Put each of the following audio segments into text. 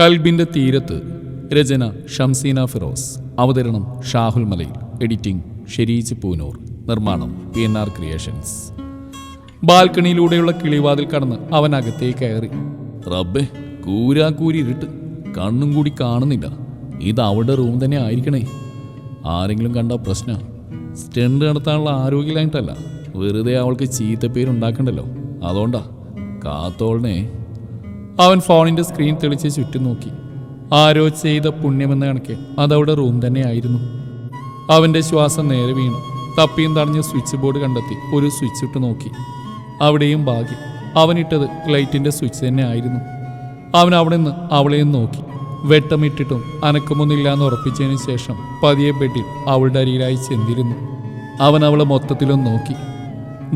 കൽബിന്റെ തീരത്ത് രചന ഷംസീന ഫിറോസ്. അവതരണം ഷാഹുൽ മലയിൽ. എഡിറ്റിംഗ് ഷെരീജ് പൂനൂർ. നിർമ്മാണം പി എൻ ആർ ക്രിയേഷൻസ്. ബാൽക്കണിയിലൂടെയുള്ള കിളിവാതിൽ കടന്ന് അവൻ അകത്തേക്ക് കയറി. റബ്ബെ കൂരാക്കൂരി ഇരുട്ട്. കണ്ണും കൂടി കാണുന്നില്ല. ഇത് അവളുടെ റൂം തന്നെ ആയിരിക്കണേ. ആരെങ്കിലും കണ്ട പ്രശ്നം. സ്റ്റെണ്ട് നടത്താനുള്ള ആരോഗ്യമില്ലായിട്ടല്ല വെറുതെ അവൾക്ക് ചീത്തപ്പേരുണ്ടാക്കണ്ടല്ലോ. അതുകൊണ്ടാ കാത്തോളിനെ അവൻ ഫോണിന്റെ സ്ക്രീൻ തെളിച്ച് ചുറ്റും നോക്കി. ആരോ ചെയ്ത പുണ്യമെന്ന കണക്കെ അതവിടെ റൂം തന്നെയായിരുന്നു അവന്റെ ശ്വാസം നേരെ വീണു. തപ്പിയും തടഞ്ഞ് സ്വിച്ച് ബോർഡ് കണ്ടെത്തി ഒരു സ്വിച്ച് ഇട്ട് നോക്കി. അവിടെയും ഭാഗ്യം. അവനിട്ടത് ലൈറ്റിന്റെ സ്വിച്ച് തന്നെ ആയിരുന്നു. അവൻ അവിടെ നിന്ന് അവളെയും നോക്കി. വെട്ടമിട്ടിട്ടും അനക്കമൊന്നുമില്ലാന്ന് ഉറപ്പിച്ചതിന് ശേഷം പതിയെ ബെഡിൽ അവളുടെ അരിയിലായി ചെന്നിരുന്നു. അവൻ അവളെ മൊത്തത്തിലും നോക്കി.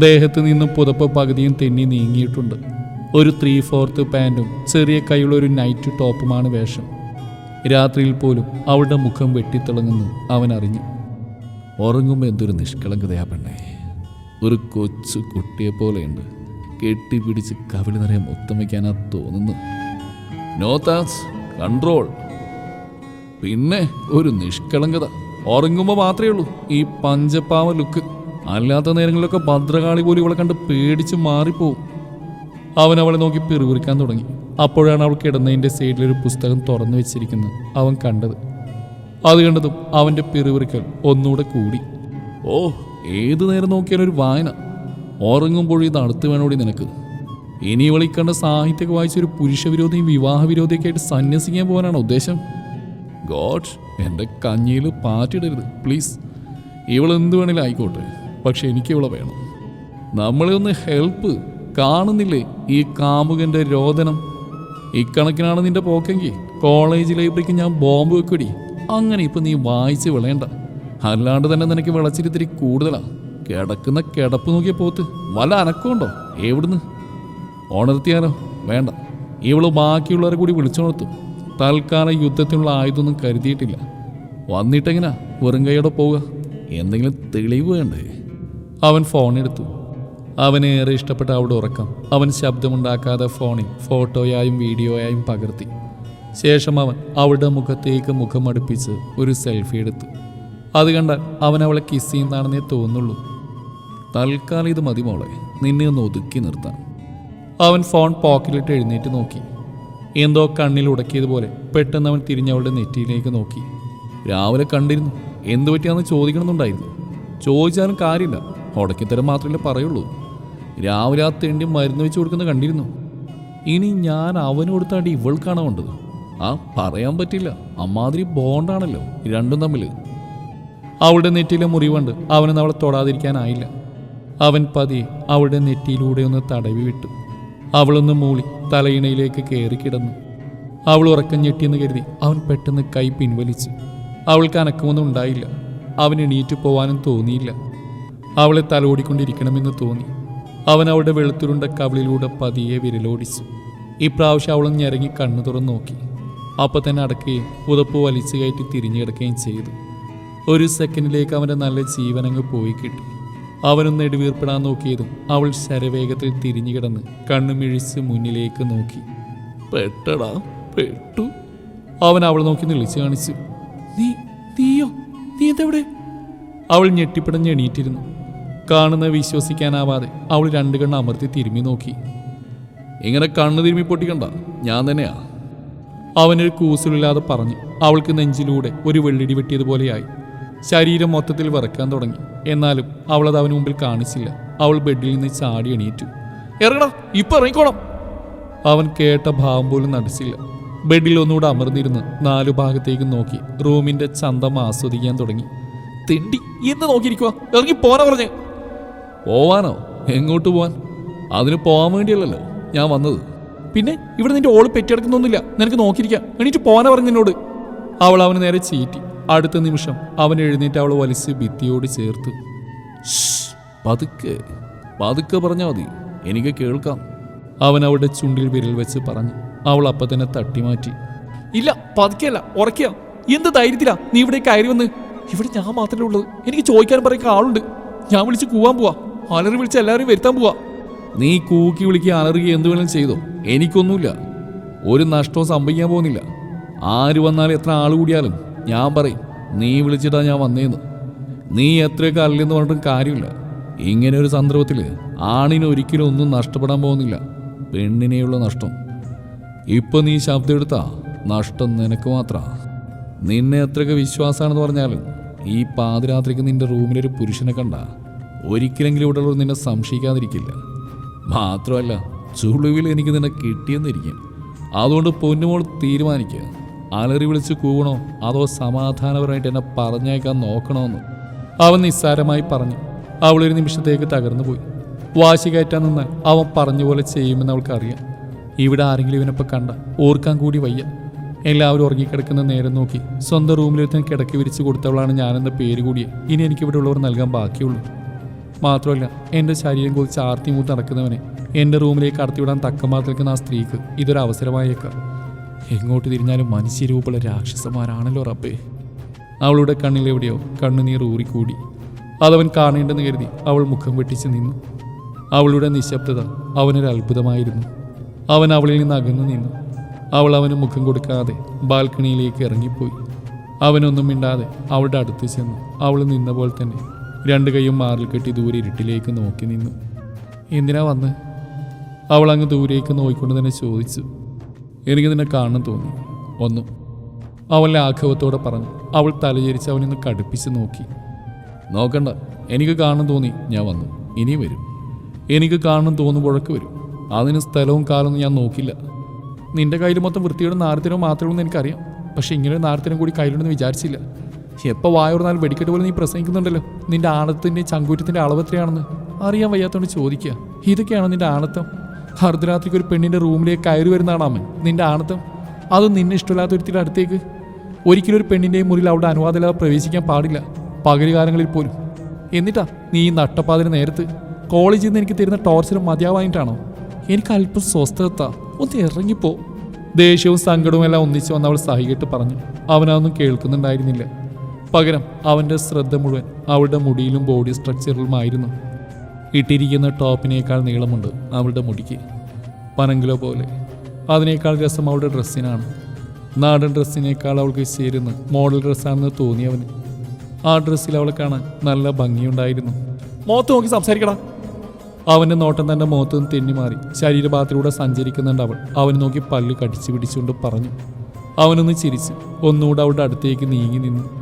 ദേഹത്ത് നിന്നും പുതപ്പ് പകുതിയും തെന്നി നീങ്ങിയിട്ടുണ്ട്. ഒരു ത്രീ ഫോർത്ത് പാന്റും ചെറിയ കൈയുള്ള ഒരു നൈറ്റ് ടോപ്പുമാണ് വേഷം. രാത്രിയിൽ പോലും അവളുടെ മുഖം വെട്ടിത്തിളങ്ങുന്നു അവൻ അറിഞ്ഞു. ഉറങ്ങുമ്പോൾ എന്തൊരു നിഷ്കളങ്കതയാ പെണ്ണേ. ഒരു കൊച്ചു കുട്ടിയെ പോലെയുണ്ട്. കെട്ടിപ്പിടിച്ച് കവിളി നിറയെ മൊത്തം വയ്ക്കാനാ തോന്നുന്നു. നോ താങ്ക്സ് കൺട്രോൾ പിന്നെ ഒരു നിഷ്കളങ്കത. ഉറങ്ങുമ്പോൾ മാത്രമേ ഉള്ളൂ. ഈ പഞ്ചപാവ ലുക്ക് അല്ലാത്ത നേരങ്ങളിലൊക്കെ ഭദ്രകാളി പോലും ഇവളെ കണ്ട് പേടിച്ച് മാറിപ്പോവും. അവൻ അവളെ നോക്കി പിറുപിറുക്കാൻ തുടങ്ങി. അപ്പോഴാണ് അവൾ കിടന്നതിന്റെ സൈഡിലൊരു പുസ്തകം തുറന്നു വെച്ചിരിക്കുന്നത് അവൻ കണ്ടത്. അത് കണ്ടതും അവന്റെ പിറുപിറുക്കൽ ഒന്നുകൂടെ കൂടി. ഓ ഏതു നേരം നോക്കിയാലും ഒരു വായന. ഉറങ്ങുമ്പോൾ ഇത് അടുത്ത് വേണോടി നിനക്ക്. ഇനി ഇവളി കണ്ട സാഹിത്യമൊക്കെ വായിച്ച ഒരു പുരുഷവിരോധിയും വിവാഹ വിരോധിയൊക്കെ ആയിട്ട് സന്യസിക്കാൻ പോകാനാണ് ഉദ്ദേശം? ഗോഡ് എന്റെ കഞ്ഞിയിൽ പാറ്റിടരുത് പ്ലീസ്. ഇവൾ വേണേലും ആയിക്കോട്ടെ. പക്ഷെ എനിക്ക് ഇവളെ വേണം. നമ്മളെ ഒന്ന് ഹെൽപ്പ് കാണുന്നില്ലേ ഈ കാമുകന്റെ രോദനം? ഇക്കണക്കിനാണ് നിന്റെ പോക്കെങ്കിൽ കോളേജ് ലൈബ്രറിക്ക് ഞാൻ ബോംബ് വെക്കടി. അങ്ങനെ ഇപ്പൊ നീ വായിച്ച് വിളയണ്ട. അല്ലാണ്ട് തന്നെ നിനക്ക് വിളച്ചിരിത്തിരി കൂടുതലാ. കിടക്കുന്ന കിടപ്പ് നോക്കിയ പോത്ത്. വല്ല അനക്കമുണ്ടോ? എവിടുന്ന്? ഉണർത്തിയാലോ വേണ്ട. ഇവൾ ബാക്കിയുള്ളവരെ കൂടി വിളിച്ചുണർത്തും. തൽക്കാലം യുദ്ധത്തിനുള്ള ആയുധമൊന്നും കരുതിയിട്ടില്ല. വന്നിട്ടെങ്ങനാ വെറും കൈയോടെ പോവുക? എന്തെങ്കിലും തെളിവ് വേണ്ടേ? അവൻ ഫോൺ എടുത്തു അവന് ഏറെ ഇഷ്ടപ്പെട്ട അവിടെ ഉറക്കം. അവൻ ശബ്ദമുണ്ടാക്കാതെ ഫോണിൽ ഫോട്ടോയായും വീഡിയോയായും പകർത്തി. ശേഷം അവൻ അവളുടെ മുഖത്തേക്ക് മുഖം അടുപ്പിച്ച് ഒരു സെൽഫി എടുത്തു. അത് കണ്ടാൽ അവൻ അവളെ കിസ് ചെയ്യുന്നതാണെന്നേ തോന്നുള്ളൂ. തൽക്കാലം ഇത് മതി മോളെ. നിന്നെ ഒന്ന് ഒതുക്കി നിർത്താം. അവൻ ഫോൺ പോക്കറ്റിലിട്ട് എഴുന്നേറ്റ് നോക്കി. എന്തോ കണ്ണിൽ ഉടക്കിയതുപോലെ പെട്ടെന്ന് അവൻ തിരിഞ്ഞവളുടെ നെറ്റിയിലേക്ക് നോക്കി. രാവിലെ കണ്ടിരുന്നു. എന്തു പറ്റിയാന്ന് ചോദിക്കണമെന്നുണ്ടായിരുന്നു. ചോദിച്ചാലും കാര്യമില്ല. ഉടക്കിത്തരം മാത്രമല്ലേ പറയുള്ളൂ. രാവിലെ ആ തെണ്ടി മരുന്ന് വെച്ച് കൊടുക്കുന്ന കണ്ടിരുന്നു. ഇനി ഞാൻ അവന് കൊടുത്താണ്ട് ഇവൾക്കാണ് വേണ്ടത് ആ പറയാൻ പറ്റില്ല. അമ്മാതിരി ബോണ്ടാണല്ലോ രണ്ടും തമ്മിൽ അവളുടെ നെറ്റിയിലെ മുറിവുണ്ട് അവനൊന്ന് അവളെ തൊടാതിരിക്കാനായില്ല. അവൻ പതി അവളുടെ നെറ്റിയിലൂടെ ഒന്ന് തടവി വിട്ടു. അവളൊന്ന് മൂളി തലയിണയിലേക്ക് കയറി കിടന്നു. അവൾ ഉറക്കം ഞെട്ടിയെന്ന് കരുതി അവൻ പെട്ടെന്ന് കൈ പിൻവലിച്ചു. അവൾക്ക് അനക്കമൊന്നും ഉണ്ടായില്ല. അവൻ എണീറ്റ് പോവാനും തോന്നിയില്ല. അവളെ തലോടിക്കൊണ്ടിരിക്കണമെന്ന് തോന്നി. അവൻ അവളുടെ വെളുത്തുരുണ്ട കവിളിലൂടെ പതിയെ വിരലോടിച്ചു. ഇപ്രാവശ്യം അവളും ഞെരങ്ങി കണ്ണു തുറന്നു നോക്കി. അപ്പൊ തന്നെ അടക്കുകയും പുതപ്പ് വലിച്ചു കയറ്റി തിരിഞ്ഞു ചെയ്തു. ഒരു സെക്കൻഡിലേക്ക് അവന്റെ നല്ല ജീവനങ്ങ് പോയി കിട്ടി. അവനും നെടുവീർപ്പിടാൻ നോക്കിയതും അവൾ ശരവേഗത്തിൽ തിരിഞ്ഞു കിടന്ന് കണ്ണുമിഴിച്ച് മുന്നിലേക്ക് നോക്കി. പെട്ടടാ പെട്ടു. അവൻ അവൾ നോക്കി നിളിച്ചു കാണിച്ചു. നീ നീയോ? നീ എന്തെവിടെ അവൾ ഞെട്ടിപ്പിടഞ്ഞ് എണീറ്റിരുന്നു. കാണുന്ന വിശ്വസിക്കാനാവാതെ അവൾ രണ്ടു കണ്ണ് അമർത്തി തിരുമ്മി നോക്കി. ഇങ്ങനെ കണ്ണ് തിരുമ്മി പൊട്ടിക്കണ്ട. ഞാൻ തന്നെയാ. അവനൊരു കൂസലില്ലാതെ പറഞ്ഞു. അവൾക്ക് നെഞ്ചിലൂടെ ഒരു വെള്ളിടി വെട്ടിയതുപോലെയായി. ശരീരം മൊത്തത്തിൽ വിറക്കാൻ തുടങ്ങി. എന്നാലും അവളത് അവന് മുമ്പിൽ കാണിച്ചില്ല. അവൾ ബെഡിൽ നിന്ന് ചാടി എണീറ്റു. ഇറങ്ങണം ഇപ്പൊ ഇറങ്ങിക്കോണം അവൻ കേട്ട ഭാവം പോലും നടിച്ചില്ല. ബെഡിൽ ഒന്നുകൂടെ അമർന്നിരുന്ന് നാലു ഭാഗത്തേക്ക് നോക്കി. റൂമിന്റെ ചന്തം ആസ്വദിക്കാൻ തുടങ്ങി. തിണ്ടി എന്ന് നോക്കിയിരിക്കുക ഇറങ്ങി പോരാ പറഞ്ഞ്. പോവാനോ? എങ്ങോട്ട് പോവാൻ? അതിന് പോവാൻ വേണ്ടിയല്ലല്ലോ ഞാൻ വന്നത്. പിന്നെ ഇവിടെ നിന്റെ ഓൾ പെറ്റിടക്കുന്നൊന്നുമില്ല നിനക്ക് നോക്കിയിരിക്കാം. എണീറ്റ് പോവാനാ പറഞ്ഞു നിന്നോട് അവൾ അവന് നേരെ ചീറ്റി. അടുത്ത നിമിഷം അവൻ എഴുന്നേറ്റ് അവൾ വലിച്ച് ഭിത്തിയോട് ചേർത്ത്. പതുക്കെ പതുക്കെ പറഞ്ഞാൽ മതി. എനിക്ക് കേൾക്കാം. അവൻ അവളുടെ ചുണ്ടിൽ വിരൽ വെച്ച് പറഞ്ഞു. അവൾ അപ്പം തന്നെ തട്ടിമാറ്റി ഇല്ല പതുക്കെയല്ല ഉറക്കിയ. എന്ത് ധൈര്യത്തിലാ നീ ഇവിടെ കയറി വന്ന്? ഇവിടെ ഞാൻ മാത്രമേ ഉള്ളത്. എനിക്ക് ചോദിക്കാൻ പറയുന്ന ആളുണ്ട്. ഞാൻ വിളിച്ച് കൂവാൻ പോവാ. അലറി വിളിച്ച് എല്ലാവരും വരുത്താൻ പോവാ. നീ കൂക്കി വിളിക്കുക അലറുക എന്ത് വേണമെങ്കിലും ചെയ്തോ. എനിക്കൊന്നുമില്ല. ഒരു നഷ്ടവും സംഭവിക്കാൻ പോകുന്നില്ല. ആര് വന്നാലും എത്ര ആൾ കൂടിയാലും ഞാൻ പറയും നീ വിളിച്ചിട്ടാ ഞാൻ വന്നേന്ന്. നീ എത്രയൊക്കെ അല്ലെന്ന് പറഞ്ഞിട്ടും കാര്യമില്ല. ഇങ്ങനെ ഒരു സന്ദർഭത്തിൽ ആണിന് ഒരിക്കലും ഒന്നും നഷ്ടപ്പെടാൻ പോകുന്നില്ല. പെണ്ണിനെയുള്ള നഷ്ടം. ഇപ്പൊ നീ ശബ്ദം എടുത്താ നഷ്ടം നിനക്ക് മാത്രാ. നിന്നെ എത്രയൊക്കെ വിശ്വാസമാണെന്ന് പറഞ്ഞാലും ഈ പാതിരാത്രിക്ക് നിന്റെ റൂമിലൊരു പുരുഷനെ കണ്ട ഒരിക്കലെങ്കിലും ഇവിടെയുള്ളവർ നിന്നെ സംശയിക്കാതിരിക്കില്ല. മാത്രമല്ല ചുളിവിൽ എനിക്ക് നിന്നെ കിട്ടിയെന്നിരിക്കും. അതുകൊണ്ട് പൊന്നുമോൾ തീരുമാനിക്കുക അലറി വിളിച്ച് കൂവണോ അതോ സമാധാനപരമായിട്ട് എന്നെ പറഞ്ഞേക്കാൻ നോക്കണമെന്ന് അവൻ നിസ്സാരമായി പറഞ്ഞു. അവളൊരു നിമിഷത്തേക്ക് തകർന്നു പോയി വാശി കയറ്റാൻ നിന്നാൽ അവൻ പറഞ്ഞ പോലെ ചെയ്യുമെന്ന് അവൾക്കറിയാം. ഇവിടെ ആരെങ്കിലും ഇവനൊപ്പം കണ്ട ഓർക്കാൻ കൂടി വയ്യ. എല്ലാവരും ഉറങ്ങിക്കിടക്കുന്ന നേരം നോക്കി സ്വന്തം റൂമിലെത്താൻ കിടക്കി വിരിച്ച് കൊടുത്തവളാണ് ഞാനെന്ന പേര് കൂടിയേ ഇനി എനിക്ക് ഇവിടെ ഉള്ളവർ നൽകാൻ ബാക്കിയുള്ളൂ. മാത്രമല്ല എന്റെ ശരീരം കുറിച്ച് ആർത്തി മൂത്ത് നടക്കുന്നവനെ എന്റെ റൂമിലേക്ക് കടത്തിവിടാൻ തക്കമാർ നിൽക്കുന്ന ആ സ്ത്രീക്ക് ഇതൊരു അവസരമായേക്കാം. എങ്ങോട്ട് തിരിഞ്ഞാലും മനുഷ്യരൂപമുള്ള രാക്ഷസന്മാരാണല്ലോ റബ്ബേ. അവളുടെ കണ്ണിലെവിടെയോ കണ്ണുനീർ ഊറിക്കൂടി. അതവൻ കാണേണ്ടെന്ന് കരുതി അവൾ മുഖം വെട്ടിച്ച് നിന്നു. അവളുടെ നിശബ്ദത അവനൊരു അത്ഭുതമായിരുന്നു. അവൻ അവളിൽ നിന്ന് അകന്നു നിന്നു. അവൾ അവന് മുഖം കൊടുക്കാതെ ബാൽക്കണിയിലേക്ക് ഇറങ്ങിപ്പോയി. അവനൊന്നും മിണ്ടാതെ അവളുടെ അടുത്ത് ചെന്നു. അവൾ നിന്ന പോലെ തന്നെ രണ്ട് കൈയും മാറിൽ കെട്ടി ദൂരെ ഇരുട്ടിലേക്ക് നോക്കി നിന്നു. എന്തിനാ വന്ന്? അവൾ അങ്ങ് ദൂരേക്ക് നോക്കിക്കൊണ്ട് തന്നെ ചോദിച്ചു. എനിക്ക് നിന്നെ കാണണം തോന്നി ഒന്നു അവൻ ലാഘവത്തോടെ പറഞ്ഞു. അവൾ തലചരിച്ച് അവനൊന്ന് കടുപ്പിച്ച് നോക്കി. നോക്കണ്ട എനിക്ക് കാണാൻ തോന്നി ഞാൻ വന്നു. ഇനി വരും. എനിക്ക് കാണണം തോന്നുമ്പോഴൊക്കെ വരും. അതിന് സ്ഥലവും കാലവും ഞാൻ നോക്കില്ല. നിന്റെ കയ്യിൽ മൊത്തം വൃത്തിയുടെ നാരത്തിനോ മാത്രമേ ഉള്ളൂ എന്ന് എനിക്കറിയാം. പക്ഷെ ഇങ്ങനെ നാരത്തിനും കൂടി കയ്യിലുണ്ടെന്ന് വിചാരിച്ചില്ല. എപ്പോൾ വായോർന്നാലും വെടിക്കെട്ട് പോലെ നീ പ്രസംഗിക്കുന്നുണ്ടല്ലോ. നിന്റെ ആണത്തിന്റെയും ചങ്കൂറ്റത്തിന്റെ അളവ് എത്രയാണെന്ന് അറിയാൻ വയ്യാത്തോണ്ട് ചോദിക്കുക ഇതൊക്കെയാണ് നിന്റെ ആണത്തം? അർദ്ധരാത്രിക്ക് ഒരു പെണ്ണിന്റെ റൂമിലേക്ക് കയറി വരുന്നതാണ് നിന്റെ ആണത്തം? അതും നിന്നെ ഇഷ്ടമില്ലാത്ത ഒരുത്തിന്റെ അടുത്തേക്ക്? ഒരിക്കലും ഒരു പെണ്ണിന്റെയും മുറിയിൽ അവിടെ അനുവാദമില്ലാതെ പ്രവേശിക്കാൻ പാടില്ല. പകലുകാലങ്ങളിൽ പോലും. എന്നിട്ടാ നീ ഈ നട്ടപ്പാതിന് നേരത്ത് കോളേജിൽ നിന്ന് എനിക്ക് തരുന്ന ടോർച്ചർ മതിയാവായിട്ടാണോ എനിക്ക് അല്പം സ്വസ്ഥത ഒന്ന് ഇറങ്ങിപ്പോ. ദേഷ്യവും സങ്കടവും എല്ലാം ഒന്നിച്ചു വന്ന് അവൾ സഹികെട്ട് പറഞ്ഞു. അവനതൊന്നും കേൾക്കുന്നുണ്ടായിരുന്നില്ല. പകരം അവന്റെ ശ്രദ്ധ മുഴുവൻ അവളുടെ മുടിയിലും ബോഡി സ്ട്രക്ചറിലുമായിരുന്നു ഇട്ടിരിക്കുന്ന ടോപ്പിനേക്കാൾ നീളമുണ്ട് അവളുടെ മുടിക്ക്. പനങ്കിലോ പോലെ. അതിനേക്കാൾ രസം അവളുടെ ഡ്രസ്സിനാണ്. നാടൻ ഡ്രസ്സിനേക്കാൾ അവൾക്ക് ചേരുന്ന മോഡൽ ഡ്രസ്സാണെന്ന് തോന്നിയവന് ആ ഡ്രസ്സിൽ അവളെ കാണാൻ നല്ല ഭംഗിയുണ്ടായിരുന്നു. മോത്ത് നോക്കി സംസാരിക്കടാ. അവന്റെ നോട്ടം തന്റെ മുഖത്ത് നിന്ന് തെന്നി മാറി. ശരീരഭാഗത്തിലൂടെ സഞ്ചരിക്കുന്നുണ്ട് അവൾ. അവനെ നോക്കി പല്ല് കടിച്ചു പിടിച്ചുകൊണ്ട് പറഞ്ഞു. അവനൊന്ന് ചിരിച്ച്. ഒന്നുകൂടെ അവളുടെ അടുത്തേക്ക് നീങ്ങി നിന്നു.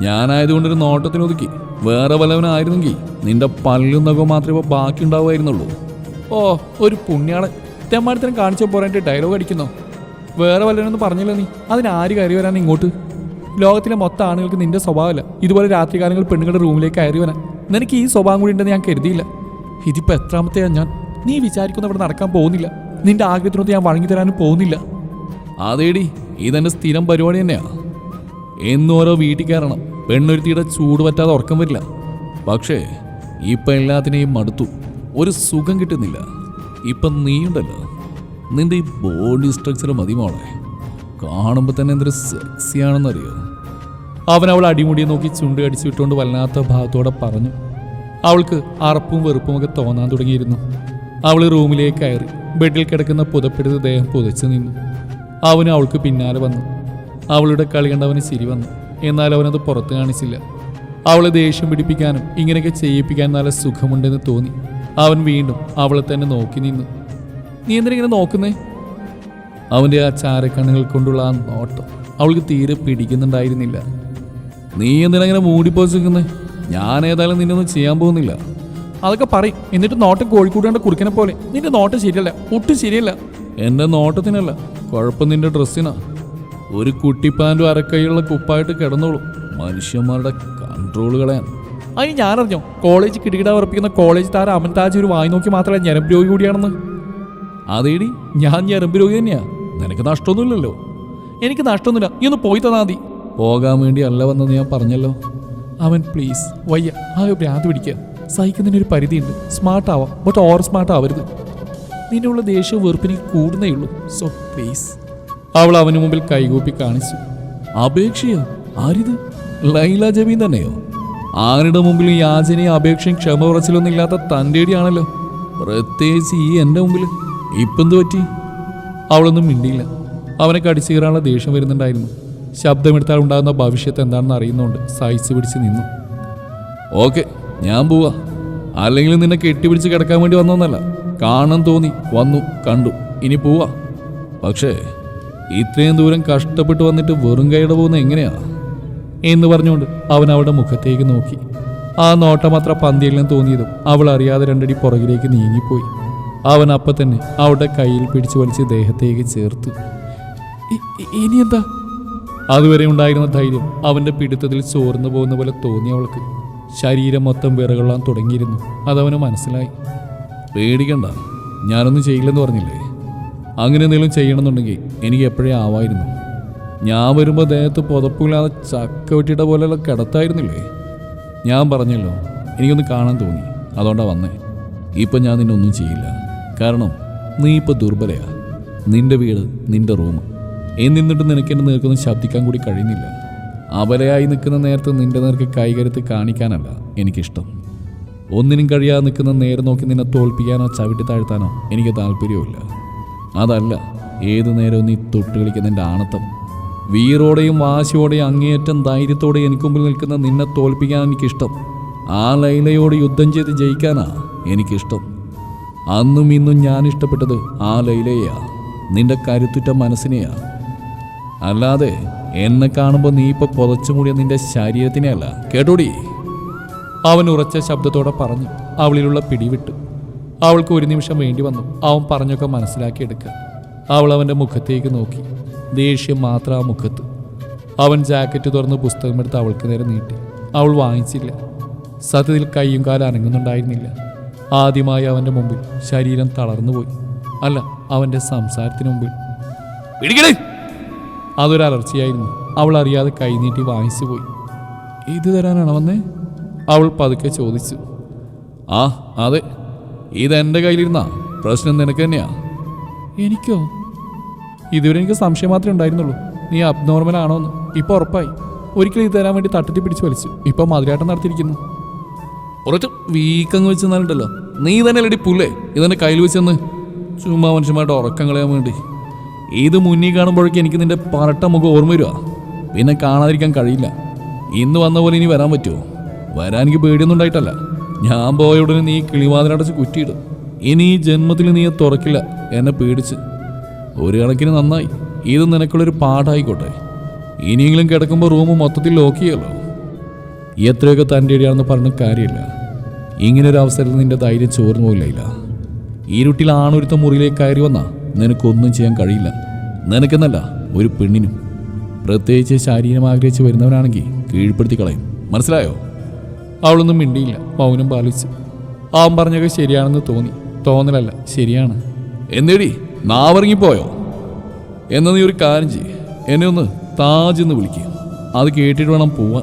ഞാനായതുകൊണ്ടൊരു നോട്ടത്തിനൊതുക്കി വേറെ വല്ലവനായിരുന്നെങ്കിൽ നിന്റെ പല്ലും നഖവും മാത്രമേ ഇപ്പോൾ ബാക്കി ഉണ്ടാവുമായിരുന്നുള്ളൂ ഓ ഒരു പുണ്യാളെ തെമ്മാടത്തിനും കാണിച്ച പോരാന്റെ ഡയലോഗ് അടിക്കുന്നു? വേറെ വല്ലവനൊന്നും പറഞ്ഞില്ല നീ? അതിന് ആര് കയറി വരാൻ ഇങ്ങോട്ട്? ലോകത്തിലെ മൊത്തം ആണുങ്ങൾക്ക് നിന്റെ സ്വഭാവമല്ല. ഇതുപോലെ രാത്രികാലങ്ങൾ പെണ്ണുങ്ങളുടെ റൂമിലേക്ക് കയറി വരാൻ. നിനക്ക് ഈ സ്വഭാവം കൂടി ഉണ്ടെന്ന് ഞാൻ കരുതിയില്ല. ഇതിപ്പോൾ എത്രാമത്തെയാ ഞാൻ? നീ വിചാരിക്കുന്ന ഇവിടെ നടക്കാൻ പോകുന്നില്ല. നിന്റെ ആഗ്രഹത്തിനൊത്ത് ഞാൻ വഴങ്ങി തരാനും പോകുന്നില്ല. അതേടി. ഇതെന്റെ സ്ഥിരം പരിപാടി എന്നോരോ വീട്ടിൽ കയറണം. പെണ്ണൊരുത്തിയുടെ ചൂട് പറ്റാതെ ഉറക്കം വരില്ല. പക്ഷേ ഇപ്പം എല്ലാത്തിനെയും മടുത്തു. ഒരു സുഖം കിട്ടുന്നില്ല. ഇപ്പം നീയുണ്ടല്ലോ. നിന്റെ ഈ ബോഡി സ്ട്രക്ചർ മതി കാണുമ്പോൾ തന്നെ എന്തൊരു സെക്സിയാണെന്നറിയോ അവൻ അവൾ അടിമുടിയെ നോക്കി ചുണ്ട് അടിച്ചു വിട്ടുകൊണ്ട് വല്ലാത്ത ഭാഗത്തോടെ പറഞ്ഞു. അവൾക്ക് അറപ്പും വെറുപ്പും ഒക്കെ തോന്നാൻ തുടങ്ങിയിരുന്നു. അവൾ റൂമിലേക്ക് കയറി ബെഡിൽ കിടക്കുന്ന പുതപ്പെടുത്ത് ദേഹം പുതച്ചു നിന്നു. അവനും അവൾക്ക് പിന്നാലെ വന്നു. അവളുടെ കളി കണ്ടവന് ചിരി വന്നു. എന്നാൽ അവനത് പുറത്ത് കാണിച്ചില്ല. അവളെ ദേഷ്യം പിടിപ്പിക്കാനും ഇങ്ങനെയൊക്കെ ചെയ്യിപ്പിക്കാനും നല്ല സുഖമുണ്ടെന്ന് തോന്നി. അവൻ വീണ്ടും അവളെ തന്നെ നോക്കി നിന്നു. നീ എന്തിനിങ്ങനെ നോക്കുന്നേ? അവന്റെ ആ ചാരക്കണ്ണുകൾ കൊണ്ടുള്ള ആ നോട്ടം അവൾക്ക് തീരെ പിടിക്കുന്നുണ്ടായിരുന്നില്ല. നീ എന്തിനാ ഇങ്ങനെ മൂടിപ്പോസിക്കുന്നേ ഞാൻ ഏതായാലും നിന്നൊന്നും ചെയ്യാൻ പോകുന്നില്ല. അതൊക്കെ പറയും. എന്നിട്ട് നോട്ടം കോഴിക്കൂടേണ്ട കുറുക്കനെ പോലെ. നിന്റെ നോട്ടം ശരിയല്ല. ഒട്ടും ശരിയല്ല. എന്റെ നോട്ടത്തിനല്ല. കുഴപ്പം നിന്റെ ഡ്രസ്സിനാ. ഒരു കുട്ടിപ്പാന്റും അരക്കൈയുള്ള കുപ്പായിട്ട് കിടന്നോളൂ. മനുഷ്യന്മാരുടെ കൺട്രോൾ കളയാൻ അതിന് ഞാനറിഞ്ഞോ. കോളേജ് കിടികിട ഉറപ്പിക്കുന്ന കോളേജ് താര അമൻ താജ് ഒരു വായി നോക്കി മാത്രമേ ഞരമ്പ് രോഗി കൂടിയാണെന്ന്. അതേടി ഞാൻ ഞരമ്പ് രോഗി തന്നെയാ. നിനക്ക് നഷ്ടമൊന്നുമില്ലല്ലോ. എനിക്ക് നഷ്ടമൊന്നുമില്ല. നീ ഒന്ന് പോയി തന്നാ മതി. പോകാൻ വേണ്ടി അല്ല വന്നെന്ന് ഞാൻ പറഞ്ഞല്ലോ. അവൻ പ്ലീസ് വയ്യ. ആ ഭ്രാന്ത് പിടിക്കുക. സഹിക്കുന്നതിന് ഒരു പരിധിയുണ്ട്. സ്മാർട്ട് ആവാം. ബട്ട് ഓവർ സ്മാർട്ട് ആവരുത്. നിന്നുള്ള ദേഷ്യവും വെറുപ്പിന് കൂടുന്നേ ഉള്ളൂ. സോ പ്ലീസ് അവൾ അവന് മുമ്പിൽ കൈകൂപ്പി കാണിച്ചു. അപേക്ഷയോ? ആരിത്? ലൈല ജമീൻ തന്നെയോ? ആരുടെ മുമ്പിൽ യാചനയും അപേക്ഷയും ക്ഷമ കുറച്ചിലൊന്നും ഇല്ലാത്ത തന്റെടിയാണല്ലോ. പ്രത്യേകിച്ച് ഈ എന്റെ മുമ്പിൽ ഇപ്പെന്ത് പറ്റി? അവളൊന്നും മിണ്ടിയില്ല. അവനെ കടിച്ചു കീറാനുള്ള ദേഷ്യം വരുന്നുണ്ടായിരുന്നു. ശബ്ദമെടുത്താൽ ഉണ്ടാകുന്ന ഭവിഷ്യത്ത് എന്താണെന്ന് അറിയുന്നുണ്ട് സഹിച്ചു പിടിച്ച് നിന്നു. ഓക്കെ ഞാൻ പോവാ. അല്ലെങ്കിൽ നിന്നെ കെട്ടിപ്പിടിച്ച് കിടക്കാൻ വേണ്ടി വന്നൊന്നല്ല. കാണാൻ തോന്നി വന്നു കണ്ടു. ഇനി പോവാ. പക്ഷേ ഇത്രയും ദൂരം കഷ്ടപ്പെട്ട് വന്നിട്ട് വെറും കൈയുടെ പോകുന്ന എങ്ങനെയാ? എന്ന് പറഞ്ഞുകൊണ്ട് അവൻ അവളുടെ മുഖത്തേക്ക് നോക്കി. ആ നോട്ടം അത്ര പന്തിയെല്ലാം തോന്നിയതും അവൾ അറിയാതെ രണ്ടടി പുറകിലേക്ക് നീങ്ങിപ്പോയി. അവൻ അപ്പം തന്നെ അവളുടെ കയ്യിൽ പിടിച്ചു വലിച്ച് ദേഹത്തേക്ക് ചേർത്തു. "ഇ- ഇ- ഇനി എന്താ അതുവരെ ഉണ്ടായിരുന്ന ധൈര്യം അവന്റെ പിടുത്തത്തിൽ ചോർന്നു പോകുന്ന പോലെ തോന്നി അവൾക്ക്. ശരീരം മൊത്തം വിറകൊള്ളാൻ തുടങ്ങിയിരുന്നു. അതവന് മനസ്സിലായി. പേടിക്കണ്ട. ഞാനൊന്നും ചെയ്യില്ലെന്ന് പറഞ്ഞില്ലേ? അങ്ങനെ എന്തെങ്കിലും ചെയ്യണമെന്നുണ്ടെങ്കിൽ എനിക്ക് എപ്പോഴേ ആവായിരുന്നു. ഞാൻ വരുമ്പോൾ ദേഹത്ത് പുതപ്പില്ലാതെ ചക്ക വെട്ടിയിട്ട പോലെയുള്ള കിടത്തായിരുന്നില്ലേ? ഞാൻ പറഞ്ഞല്ലോ എനിക്കൊന്ന് കാണാൻ തോന്നി. അതുകൊണ്ടാണ് വന്നേ. ഇപ്പം ഞാൻ നിന്നെ ഒന്നും ചെയ്യില്ല. കാരണം നീ ഇപ്പോൾ ദുർബലയാ. നിന്റെ വീട് നിന്റെ റൂം. എന്നിന്നിട്ട് നിനക്ക് എന്റെ നേർക്കൊന്നും ശബ്ദിക്കാൻ കൂടി കഴിയുന്നില്ല. അബലയായി നിൽക്കുന്ന നേരത്ത് നിന്റെ നേർക്ക് കൈകരുത്ത് കാണിക്കാനല്ല എനിക്കിഷ്ടം. ഒന്നിനും കഴിയാതെ നിൽക്കുന്ന നേരെ നോക്കി നിന്നെ തോൽപ്പിക്കാനോ ചവിട്ടി താഴ്ത്താനോ എനിക്ക് താല്പര്യമില്ല അതല്ല ഏതു നേരവും നീ തൊട്ട് കളിക്കുന്ന എന്റെ ആണത്തം. വീറോടെയും വാശിയോടെയും അങ്ങേയറ്റം ധൈര്യത്തോടെ എനിക്ക് മുമ്പിൽ നിൽക്കുന്ന നിന്നെ തോൽപ്പിക്കാൻ എനിക്കിഷ്ടം. ആ ലൈലയോട് യുദ്ധം ചെയ്ത് ജയിക്കാനാ എനിക്കിഷ്ടം. അന്നും ഇന്നും ഞാൻ ഇഷ്ടപ്പെട്ടത് ആ ലൈലയാ നിന്റെ കരുത്തുറ്റ മനസ്സിനെയാ. അല്ലാതെ എന്നെ കാണുമ്പോൾ നീ ഇപ്പൊ പുതച്ചു മൂടിയ നിന്റെ ശരീരത്തിനെയല്ല. കേട്ടോടി? അവൻ ഉറച്ച ശബ്ദത്തോടെ പറഞ്ഞു അവളിലുള്ള പിടിവിട്ടു. അവൾക്ക് ഒരു നിമിഷം വേണ്ടി വന്നു. അവൻ പറഞ്ഞൊക്കെ മനസ്സിലാക്കിയെടുക്കുക അവൾ അവന്റെ മുഖത്തേക്ക് നോക്കി. ദേഷ്യം മാത്രം ആ മുഖത്ത്. അവൻ ജാക്കറ്റ് തുറന്ന് പുസ്തകമെടുത്ത് അവൾക്ക് നേരെ നീട്ടി. അവൾ വാങ്ങിച്ചില്ല. സത്യത്തിൽ കൈയും കാലും അനങ്ങുന്നുണ്ടായിരുന്നില്ല. ആദ്യമായി അവന്റെ മുമ്പിൽ ശരീരം തളർന്നുപോയി അല്ല അവന്റെ സംസാരത്തിന് മുമ്പിൽ. പിടിക്കണേ അതൊരു അലർച്ചയായിരുന്നു. അവൾ അറിയാതെ കൈനീട്ടി വാങ്ങിച്ചു പോയി. ഇത് തരാനാണ് വന്നേ? അവൾ പതുക്കെ ചോദിച്ചു. ആ അതെ. ഇതെന്റെ കയ്യിലിരുന്ന. പ്രശ്നം നിനക്ക് തന്നെയാ. എനിക്കോ? ഇതുവരെ എനിക്ക് സംശയം മാത്രമേ ഉണ്ടായിരുന്നുള്ളൂ. നീ അബ്നോർമൽ ആണോ ഇപ്പൊ ഉറപ്പായി. ഒരിക്കലും ഇത് തരാൻ വേണ്ടി തട്ടത്തി പിടിച്ചു വലിച്ചു. ഇപ്പൊ മധുരാട്ടം നടത്തിയിരിക്കുന്നു. കുറച്ച് വീക്കങ്ങ് വെച്ച് തന്നാലുണ്ടല്ലോ നീ തന്നെ ലടി പുല്ലേ? ഇതെന്നെ കയ്യിൽ വെച്ചെന്ന് ചുമ്മാ മനുഷ്യന്മാരുടെ ഉറക്കം കളയാൻ വേണ്ടി. ഇത് മുന്നിൽ കാണുമ്പോഴേക്കും എനിക്ക് നിന്റെ പറട്ട മുഖം ഓർമ്മ വരുവാ. പിന്നെ കാണാതിരിക്കാൻ കഴിയില്ല. ഇന്ന് വന്ന പോലെ ഇനി വരാൻ പറ്റുമോ? വരാൻ എനിക്ക് പേടിയൊന്നും ഉണ്ടായിട്ടല്ല. ഞാൻ പോയ ഉടനെ നീ കിളിവാതിലടച്ച് കുറ്റിയിടും. ഇനി ഈ ജന്മത്തിൽ നീ തുറക്കില്ല എന്നെ പേടിച്ച്. ഒരു കണക്കിന് നന്നായി. ഇത് നിനക്കുള്ളൊരു പാഠായിക്കോട്ടെ. ഇനിയെങ്കിലും കിടക്കുമ്പോൾ റൂം മൊത്തത്തിൽ ലോക്ക് ചെയ്യല്ലോ. എത്രയൊക്കെ തന്റെ ഇടയാണെന്ന് പറഞ്ഞ കാര്യമില്ല. ഇങ്ങനൊരു അവസരത്തിൽ നിന്റെ ധൈര്യം ചോർന്നു പോയില്ല ഇരുട്ടിൽ ആണൊരുത്ത മുറിയിലേക്ക് കയറി വന്നാ നിനക്കൊന്നും ചെയ്യാൻ കഴിയില്ല. നിനക്കെന്നല്ല ഒരു പെണ്ണിനും. പ്രത്യേകിച്ച് ശാരീരം ആഗ്രഹിച്ച് വരുന്നവനാണെങ്കിൽ കീഴ്പ്പെടുത്തി കളയും. മനസ്സിലായോ? അവളൊന്നും മിണ്ടിയില്ല. മൗനം പാലിച്ചു. അവൻ പറഞ്ഞൊക്കെ ശരിയാണെന്ന് തോന്നി. തോന്നലല്ല ശരിയാണ്. എന്നേടി നാവറങ്ങിപ്പോയോ? എന്നാ നീ ഒരു കാര്യം ചെയ്യ്. എന്നെ ഒന്ന് താജ് എന്ന് വിളിക്കുക അത് കേട്ടിട്ട് വേണം പോവാൻ.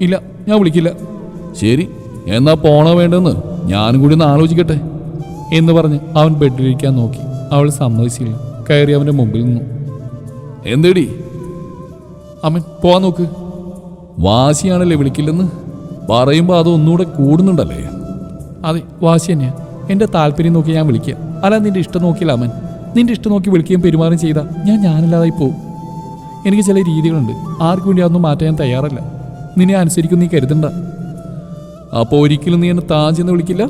ഇല്ല ഞാൻ വിളിക്കില്ല. ശരി എന്നാ പോണോ വേണ്ടെന്ന് ഞാനും കൂടി ഒന്ന് ആലോചിക്കട്ടെ. എന്ന് പറഞ്ഞ് അവൻ ബെഡിലിരിക്കാൻ നോക്കി. അവൾ സമ്മതിച്ചില്ല. കയറി അവന്റെ മുമ്പിൽ നിന്നു. എന്തേടി? അമ്മൻ പോവാൻ നോക്ക്. വാശിയാണല്ലേ വിളിക്കില്ലെന്ന്? പറയുമ്പോൾ അത് ഒന്നുകൂടെ കൂടുന്നുണ്ടല്ലേ? അതെ വാശി തന്നെയാ. എന്റെ താല്പര്യം നോക്കി ഞാൻ വിളിക്കുക അല്ല നിന്റെ ഇഷ്ടം നോക്കിയില്ല അമ്മൻ നിന്റെ ഇഷ്ടം നോക്കി വിളിക്കുകയും പെരുമാറുകയും ചെയ്താൽ ഞാൻ ഞാനില്ലാതായി പോകും എനിക്ക് ചില രീതികളുണ്ട്. ആർക്കു വേണ്ടി അതൊന്നും മാറ്റാൻ ഞാൻ തയ്യാറല്ല. നിന്നെ അനുസരിക്കും നീ കരുതണ്ട. അപ്പോൾ ഒരിക്കലും നീ എന്നെ താജ് എന്ന് വിളിക്കില്ല?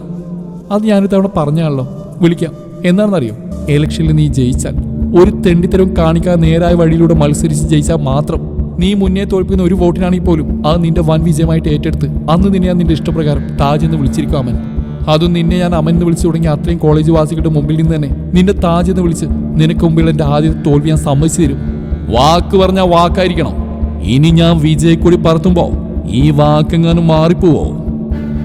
അത് ഞാനൊരു തവണ പറഞ്ഞാണല്ലോ. വിളിക്കാം. എന്താണെന്നറിയോ? ഇലക്ഷനിൽ നീ ജയിച്ചാൽ. ഒരു തെണ്ടിത്തരവും കാണിക്കാൻ നേരായ വഴിയിലൂടെ മത്സരിച്ച് ജയിച്ചാൽ മാത്രം നീ മുന്നേ തോൽപ്പിക്കുന്ന ഒരു വോട്ടിനാണെങ്കിൽ പോലും അത് നിന്റെ വൻ വിജയമായിട്ട് ഏറ്റെടുത്ത് അന്ന് നിന്നെ ഞാൻ നിന്റെ ഇഷ്ടപ്രകാരം താജ് എന്ന് വിളിച്ചിരിക്കും അമൻ അതും നിന്നെ ഞാൻ അമൻ എന്ന് വിളിച്ചു തുടങ്ങി അത്രയും കോളേജ് വാസികളുടെ മുമ്പിൽ നിന്ന് തന്നെ നിന്റെ താജ് എന്ന് വിളിച്ച് നിനക്ക് മുമ്പിൽ എന്റെ ആദ്യത്തെ തോൽവി ഞാൻ സമ്മതിച്ചു തരും. വാക്ക് പറഞ്ഞാൽ വാക്കായിരിക്കണം. ഇനി ഞാൻ വിജയക്കൊടി പറത്തുമ്പോ ഈ വാക്കെങ്ങാനും മാറിപ്പോവോ?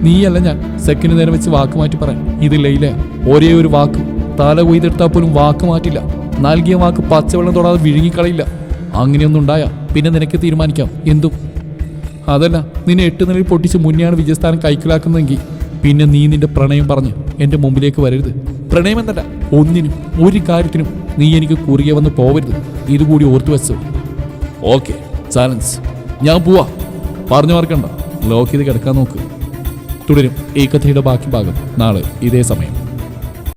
നീയല്ല ഞാൻ സെക്കൻഡ് നേരം വെച്ച് വാക്ക് മാറ്റി പറയാം ഇത് ലൈല. ഒരേ ഒരു വാക്ക്. തല കൊയ്തെടുത്താൽ പോലും വാക്ക് മാറ്റില്ല. നൽകിയ വാക്ക് പച്ചവെള്ളം തൊടാതെ വിഴുങ്ങിക്കളയില്ല. അങ്ങനെയൊന്നും ഉണ്ടായാ പിന്നെ നിനക്ക് തീരുമാനിക്കാം. എന്തും? അതല്ല നിന്നെ എട്ട് നിലയിൽ പൊട്ടിച്ച് മുന്നെയാണ് വിജയസ്ഥാനം കൈക്കലാക്കുന്നതെങ്കിൽ പിന്നെ നീ നിന്റെ പ്രണയം പറഞ്ഞ് എന്റെ മുമ്പിലേക്ക് വരരുത്. പ്രണയം എന്നല്ല ഒന്നിനും ഒരു കാര്യത്തിനും നീ എനിക്ക് കുറുകെ വന്ന് പോവരുത്. ഇതുകൂടി ഓർത്തു വെച്ചു. ഓക്കെ സാലൻസ്. ഞാൻ പോവാ. പറഞ്ഞു മറക്കണ്ട. ലോക്ക് ചെയ്ത് കിടക്കാൻ നോക്ക്. തുടരും. ഈ കഥയുടെ ബാക്കി ഭാഗം നാളെ ഇതേ സമയം.